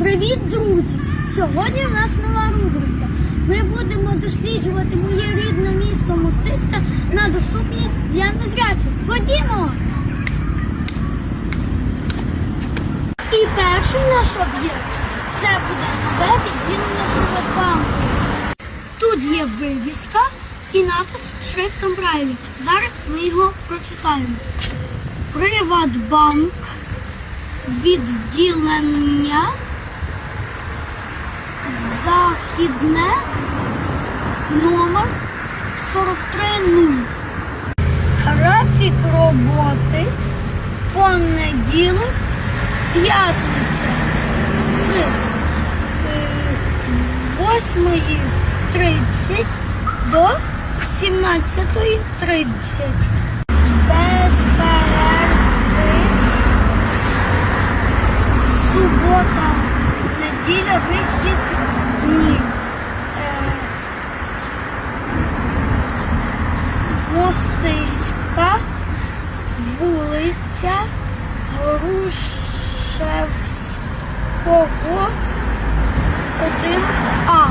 Привіт, друзі! Сьогодні у нас нова рубрика. Ми будемо досліджувати моє рідне місто Мостиська на доступність для незрячих. Ходімо! І перший наш об'єкт це буде нове відділення Приватбанку. Тут є вивіска і напис шрифтом Брайлі. Зараз ми його прочитаємо. Приватбанк відділення західне номер 430. Графік роботи понеділок, п'ятниця з е, 8.30 до 17.30. Без субота, неділя, вихідні. Мостиська, вулиця Грушевського, 1А.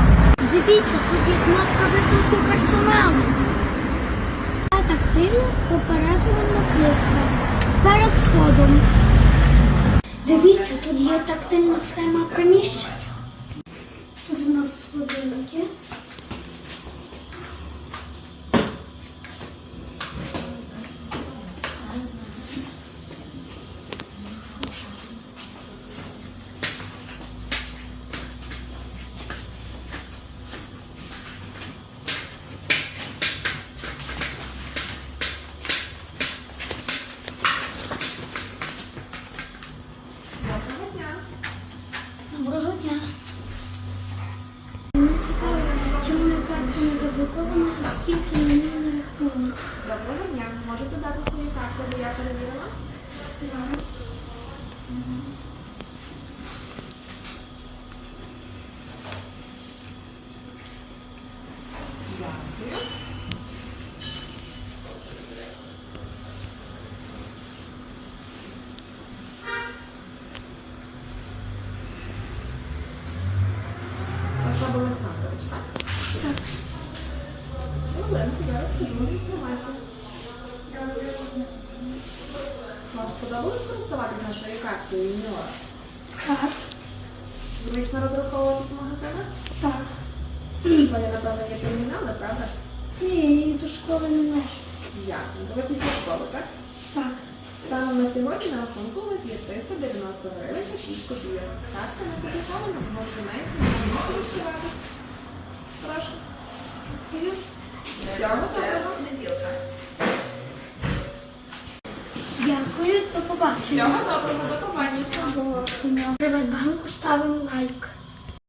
Дивіться, тут є кнопка виклику персоналу. Та тактильна попереджувальна плитка перед входом. Дивіться, тут є тактильна схема приміщення. Тут у нас сходинки. Доброго дня. Доброго дня. Мені чи моя карта не заблокована, оскільки мені не рахунок. Доброго дня. Можете дати свою карту, бо я перевірила? Зараз. Вам інформацію. Вам сподобалось користуватися нашою картою юніора? Так. Зручно розраховуватися в магазинах? Так. Ви, напевно, є термінали, правда? Ні, до школи не ношу. Дякую. Ви після школи, так? Так. Станом на сьогодні на рахунку у вас є 390 гривень та 6 копійок. Картка не записана, можете нею не користуватися. Прошу. Доброго. Дякую, до побачення. Всього доброго, до побачення. Приватбанку ставимо лайк.